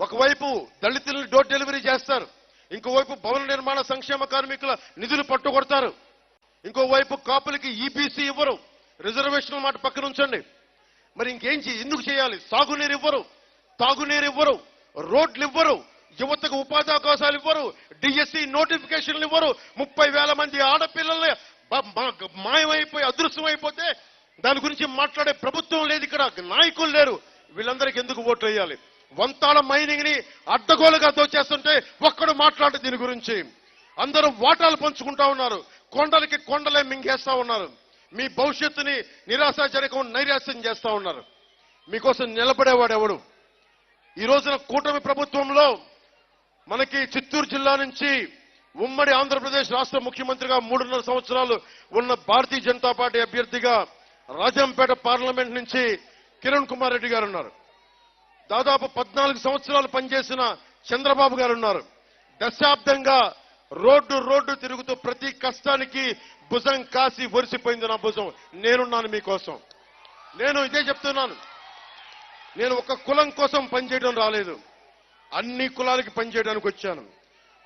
ఒకవైపు దళితులను door delivery చేస్తారు ఇంకోవైపు భవన నిర్మాణ సంక్షేమ కార్మికుల నిధులు పట్టుకొడతారు ఇంకోవైపు కాపులకి ఈబీసీ ఇవ్వరు. రిజర్వేషన్ మాట పక్కన ఉంచండి. మరి ఇంకేం చే- ఎందుకు చేయాలి? సాగునీరు ఇవ్వరు తాగునీరు ఇవ్వరు రోడ్లు ఇవ్వరు యువతకు ఉపాధి అవకాశాలు ఇవ్వరు డిఎస్సి నోటిఫికేషన్లు ఇవ్వరు. ముప్పై వేల మంది ఆడపిల్లల్ని బ- మా- మాయమైపోయి అదృశ్యమైపోతే దాని గురించి మాట్లాడే ప్రభుత్వం లేదు ఇక్కడ నాయకులు లేరు. వీళ్ళందరికీ ఎందుకు ఓట్లు వేయాలి వంతాల మైనింగ్ని అడ్డగోలుగా దోచేస్తుంటే ఒక్కడు మాట్లాడు దీని గురించి. అందరూ వాటాలు పంచుకుంటా ఉన్నారు. కొండలకి కొండలే మింగేస్తా ఉన్నారు. మీ భవిష్యత్తుని నిరాశాజనకం నైరాశ్యం చేస్తా ఉన్నారు. మీకోసం నిలబడేవాడు ఎవడు? ఈ రోజున కూటమి ప్రభుత్వంలో మనకి చిత్తూరు జిల్లా నుంచి ఉమ్మడి ఆంధ్రప్రదేశ్ రాష్ట్ర ముఖ్యమంత్రిగా మూడున్నర సంవత్సరాలు ఉన్న భారతీయ జనతా పార్టీ అభ్యర్థిగా రాజంపేట పార్లమెంట్ నుంచి కిరణ్ కుమార్ రెడ్డి గారు ఉన్నారు. దాదాపు పద్నాలుగు సంవత్సరాలు పనిచేసిన చంద్రబాబు గారు ఉన్నారు దశాబ్దంగా రోడ్డు రోడ్డు తిరుగుతూ ప్రతి కష్టానికి భుజం కాసి ఒరిసిపోయింది నా భుజం. నేనున్నాను మీకోసం. నేను ఇదే చెప్తున్నాను. నేను ఒక కులం కోసం పనిచేయడం రాలేదు. అన్ని కులాలకి పనిచేయడానికి వచ్చాను.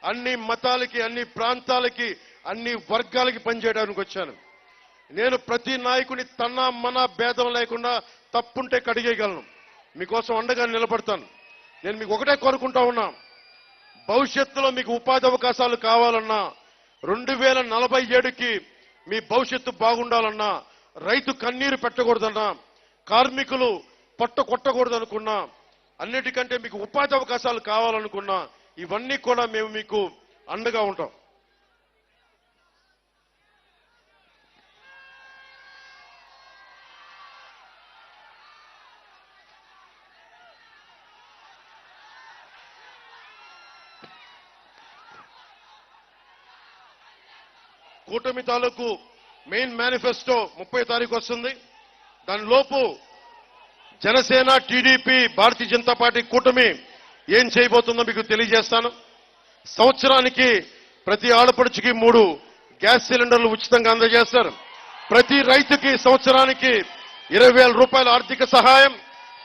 అన్ని మతాలకి అన్ని ప్రాంతాలకి అన్ని వర్గాలకి పనిచేయడానికి వచ్చాను. నేను ప్రతి నాయకుని తన మన భేదం లేకుండా తప్పుంటే కడిగేయగలను. మీకోసం అండగా నిలబడతాను. నేను మీకు ఒకటే కోరుకుంటా ఉన్నా భవిష్యత్తులో మీకు ఉపాధి అవకాశాలు కావాలన్నా రెండు వేల నలభై ఏడుకి మీ భవిష్యత్తు బాగుండాలన్నా రైతు కన్నీరు పెట్టకూడదన్నా కార్మికులు పట్ట కొట్టకూడదనుకున్నా అన్నిటికంటే మీకు ఉపాధి అవకాశాలు కావాలనుకున్నా ఇవన్నీ కూడా మేము మీకు అండగా ఉంటాం. కూటమి తాలూకు మెయిన్ మేనిఫెస్టో ముప్పై తారీఖు వస్తుంది. దానిలోపు జనసేన టీడీపీ భారతీయ జనతా పార్టీ కూటమి ఏం చేయబోతుందో మీకు తెలియజేస్తాను. సంవత్సరానికి ప్రతి ఆడపడుచుకి మూడు గ్యాస్ సిలిండర్లు ఉచితంగా అందజేస్తారు. ప్రతి రైతుకి సంవత్సరానికి ఇరవై వేల రూపాయల ఆర్థిక సహాయం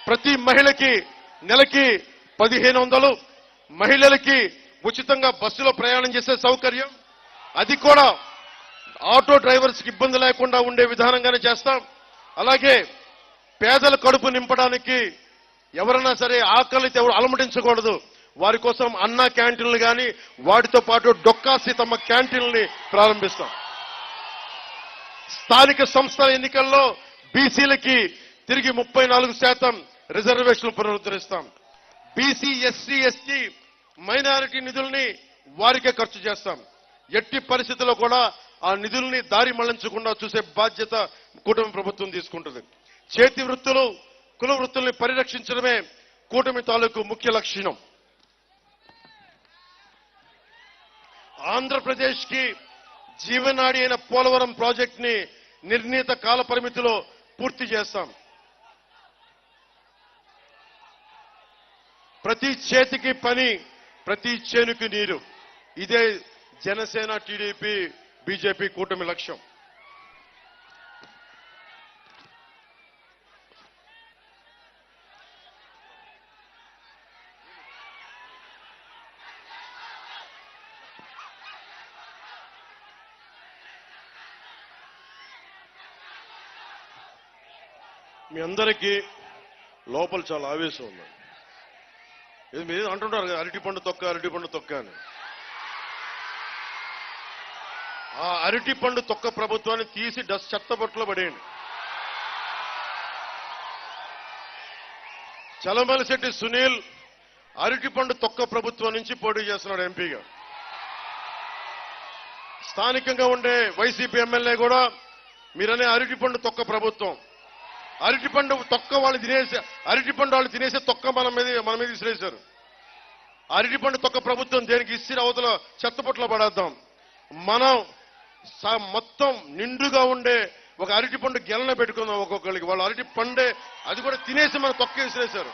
ప్రతి మహిళకి నెలకి పదిహేను వందలు మహిళలకి ఉచితంగా బస్సులో ప్రయాణం చేసే సౌకర్యం. అది కూడా ఆటో డ్రైవర్స్కి ఇబ్బంది లేకుండా ఉండే విధానంగానే చేస్తాం. అలాగే పేదల కడుపు నింపడానికి ఎవరైనా సరే ఆకలితో ఎవరు అలమటించకూడదు. వారి కోసం అన్న క్యాంటీన్లు కానీ వాటితో పాటు డొక్కా సీతమ్మ క్యాంటీన్లని ప్రారంభిస్తాం. స్థానిక సంస్థల ఎన్నికల్లో బీసీలకి తిరిగి ముప్పై నాలుగు శాతం రిజర్వేషన్లు పునరుద్ధరిస్తాం. బీసీ ఎస్సీ ఎస్టీ మైనారిటీ నిధుల్ని వారికే ఖర్చు చేస్తాం. ఎట్టి పరిస్థితుల్లో కూడా ఆ నిధుల్ని దారి మళ్ళించకుండా చూసే బాధ్యత కూటమి ప్రభుత్వం తీసుకుంటుంది. చేతి వృత్తులు కుల వృత్తుల్ని పరిరక్షించడమే కూటమి తాలూకు ముఖ్య లక్షణం. ఆంధ్రప్రదేశ్కి జీవనాడి అయిన పోలవరం ప్రాజెక్ట్ని నిర్ణీత కాల పరిమితిలో పూర్తి చేస్తాం. ప్రతి చేతికి పని ప్రతి చేనుకి నీరు. ఇదే జనసేన టీడీపీ బీజేపీ కూటమి లక్ష్యం. మీ అందరికీ లోపల చాలా ఆవేశం ఉంది. ఇది మీరు అంటుంటారు కదా అరటి పండు తొక్క అరటి పండు తొక్క అని. ఆ అరటి పండు తొక్క ప్రభుత్వాన్ని తీసి డస్ చెత్తబొట్టులో పడేయండి. చలమలశెట్టి సునీల్ అరటి పండు తొక్క ప్రభుత్వం నుంచి పోటీ చేస్తున్నాడు ఎంపీగా. స్థానికంగా ఉండే వైసీపీ ఎమ్మెల్యే కూడా మీరనే అరటి పండు తొక్క ప్రభుత్వం. అరటి పండు తొక్క వాళ్ళు తినేసి అరటి పండు వాళ్ళు తినేసే తొక్క మన మీద మన మీద విసిరేశారు. అరటి పండు తొక్క ప్రభుత్వం దేనికి ఇస్తిరి అవతల చెత్తపొట్లో పడేద్దాం. మనం మొత్తం నిండుగా ఉండే ఒక అరటి పండు గెలన పెట్టుకుందాం ఒక్కొక్కరికి వాళ్ళు అరటి పండే అది కూడా తినేసి మన తొక్క విసిరేశారు.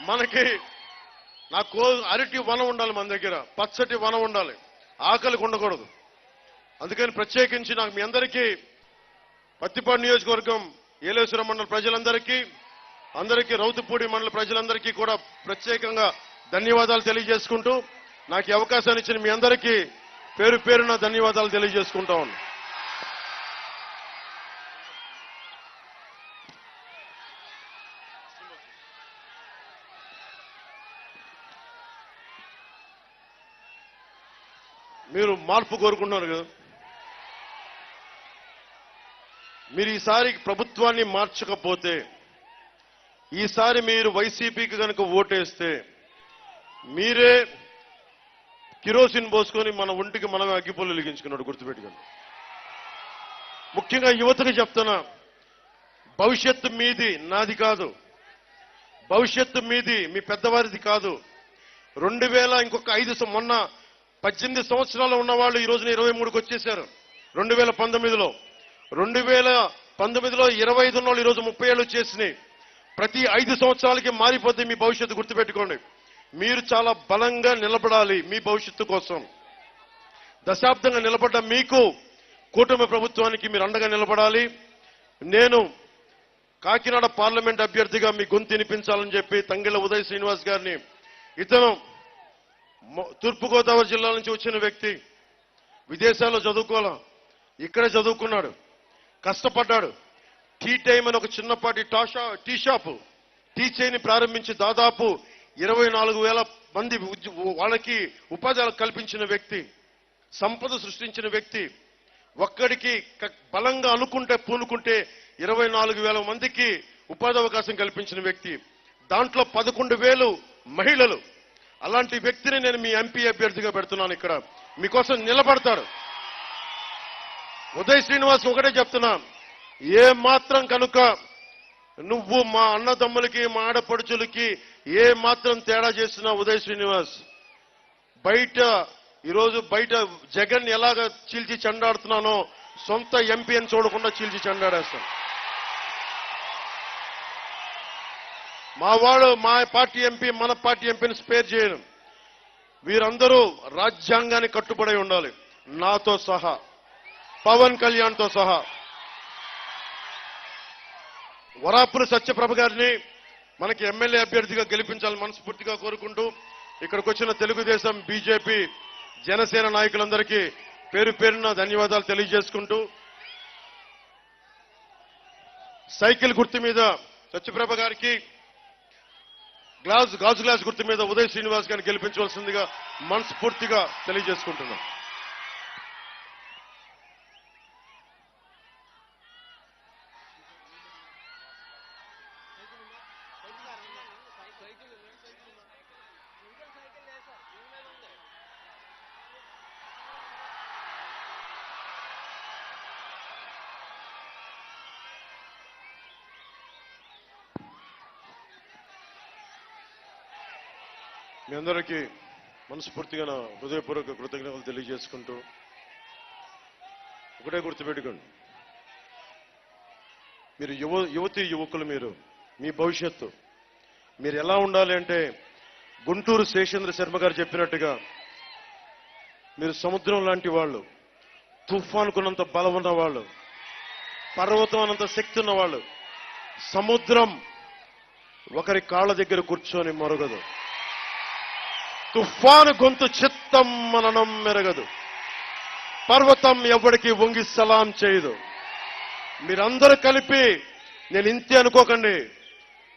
మనకి నాకు అరటి వనం ఉండాలి మన దగ్గర. పచ్చటి వనం ఉండాలి. ఆకలికి ఉండకూడదు. అందుకని ప్రత్యేకించి నాకు మీ అందరికీ పత్తిపాడు నియోజకవర్గం ఏలేశ్వరం మండల ప్రజలందరికీ అందరికీ రౌతుపూడి మండల ప్రజలందరికీ కూడా ప్రత్యేకంగా ధన్యవాదాలు తెలియజేసుకుంటూ నాకు అవకాశాన్ని ఇచ్చిన మీ అందరికీ పేరు పేరున ధన్యవాదాలు తెలియజేసుకుంటా ఉన్నా. మీరు మార్పు కోరుకుంటున్నారు కదా? మీరు ఈసారి ప్రభుత్వాన్ని మార్చకపోతే ఈసారి మీరు వైసీపీకి కనుక ఓటేస్తే మీరే కిరోసిన్ పోసుకొని మన ఒంటికి మనమే అగ్గిపుల్లు వెలిగించుకున్నాడు గుర్తుపెట్టుకోండి. ముఖ్యంగా యువతకు చెప్తున్నా భవిష్యత్తు మీది నాది కాదు. భవిష్యత్తు మీది మీ పెద్దవారిది కాదు. రెండు వేల ఇంకొక ఐదు మొన్న పద్దెనిమిది సంవత్సరాలు ఉన్నవాళ్ళు ఈ రోజున ఇరవై మూడుకి వచ్చేసారు రెండు వేల పంతొమ్మిదిలో. రెండు వేల పంతొమ్మిదిలో ఇరవై ఐదు ఉన్న వాళ్ళు ఈరోజు ముప్పై ఏళ్ళు వచ్చేసినాయి. ప్రతి ఐదు సంవత్సరాలకి మారిపోద్ది మీ భవిష్యత్తు గుర్తుపెట్టుకోండి. మీరు చాలా బలంగా నిలబడాలి మీ భవిష్యత్తు కోసం. దశాబ్దంగా నిలబడ్డ మీకు కూటమి ప్రభుత్వానికి మీరు అండగా నిలబడాలి. నేను కాకినాడ పార్లమెంట్ అభ్యర్థిగా మీ గొంతు వినిపించాలని చెప్పి తంగిళ్ళ ఉదయ్ శ్రీనివాస్ గారిని ఇతను తూర్పుగోదావరి జిల్లా నుంచి వచ్చిన వ్యక్తి విదేశాల్లో చదువుకోవాలా ఇక్కడే చదువుకున్నాడు కష్టపడ్డాడు. టీ టైం అని ఒక చిన్నపాటి టాషా టీ షాపు టీ చైని ప్రారంభించి దాదాపు ఇరవై నాలుగు వేల మంది వాళ్ళకి ఉపాధి కల్పించిన వ్యక్తి సంపద సృష్టించిన వ్యక్తి ఒక్కడికి బలంగా అనుకుంటే పూనుకుంటే ఇరవై నాలుగు వేల మందికి ఉపాధి అవకాశం కల్పించిన వ్యక్తి. దాంట్లో పదకొండు వేలు మహిళలు. అలాంటి వ్యక్తిని నేను మీ ఎంపీ అభ్యర్థిగా పెడుతున్నాను ఇక్కడ. మీకోసం నిలబడతాడు. ఉదయ్ శ్రీనివాస్ ఒకటే చెప్తున్నా. ఏ మాత్రం కనుక నువ్వు మా అన్నదమ్ములకి మా ఆడపడుచులకి ఏ మాత్రం తేడా చేస్తున్నా ఉదయ్ శ్రీనివాస్ బయట ఈరోజు బయట జగన్ ఎలాగ చీల్చి చెండాడుతున్నానో సొంత ఎంపీ అని చూడకుండా చీల్చి చెండాడేస్తాను మా వాడు మా పార్టీ ఎంపీ మన పార్టీ ఎంపీని స్పేర్ చేయను. వీరందరూ రాజ్యాంగానికి కట్టుబడి ఉండాలి. నాతో సహా పవన్ కళ్యాణ్తో సహా. వరాపురి సత్యప్రభ గారిని మనకి ఎమ్మెల్యే అభ్యర్థిగా గెలిపించాలని మనస్ఫూర్తిగా కోరుకుంటూ ఇక్కడికి వచ్చిన తెలుగుదేశం బీజేపీ జనసేన నాయకులందరికీ పేరు పేరున ధన్యవాదాలు తెలియజేసుకుంటూ సైకిల్ గుర్తు మీద సత్యప్రభ గారికి గ్లాస్ గాజు గ్లాస్ గుర్తు మీద ఉదయ్ శ్రీనివాస్ గారిని గెలిపించవలసిందిగా మనస్ఫూర్తిగా తెలియజేసుకుంటున్నాం. మీ అందరికీ మనస్ఫూర్తిగా నా హృదయపూర్వక కృతజ్ఞతలు తెలియజేసుకుంటూ ఒకటే గుర్తుపెట్టుకోండి. మీరు యువ యువతి యువకులు మీరు మీ భవిష్యత్తు. మీరు ఎలా ఉండాలి అంటే గుంటూరు శేషేంద్ర శర్మ గారు చెప్పినట్టుగా మీరు సముద్రం లాంటి వాళ్ళు తుఫానుకున్నంత బలం ఉన్న వాళ్ళు పర్వతం అన్నంత శక్తి ఉన్న వాళ్ళు సముద్రం ఒకరి కాళ్ళ దగ్గర కూర్చొని మొరగదు. తుఫాను గొంతు చిత్తం మననం మెరగదు. పర్వతం ఎవడికి వంగి సలాం చేయదు. మీరందరూ కలిపి నేను ఇంతే అనుకోకండి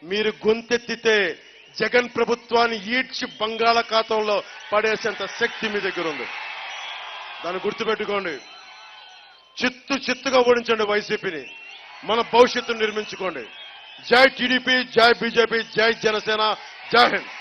మీరు గొంతెత్తితే జగన్ ప్రభుత్వాన్ని ఈడ్చి బంగాళాఖాతంలో పడేసేంత శక్తి మీ దగ్గర ఉంది దాన్ని గుర్తుపెట్టుకోండి. చిత్తు చిత్తుగా ఓడించండి వైసీపీని. మన భవిష్యత్తును నిర్మించుకోండి. జై టీడీపీ జై బీజేపీ జై జనసేన జై హింద్.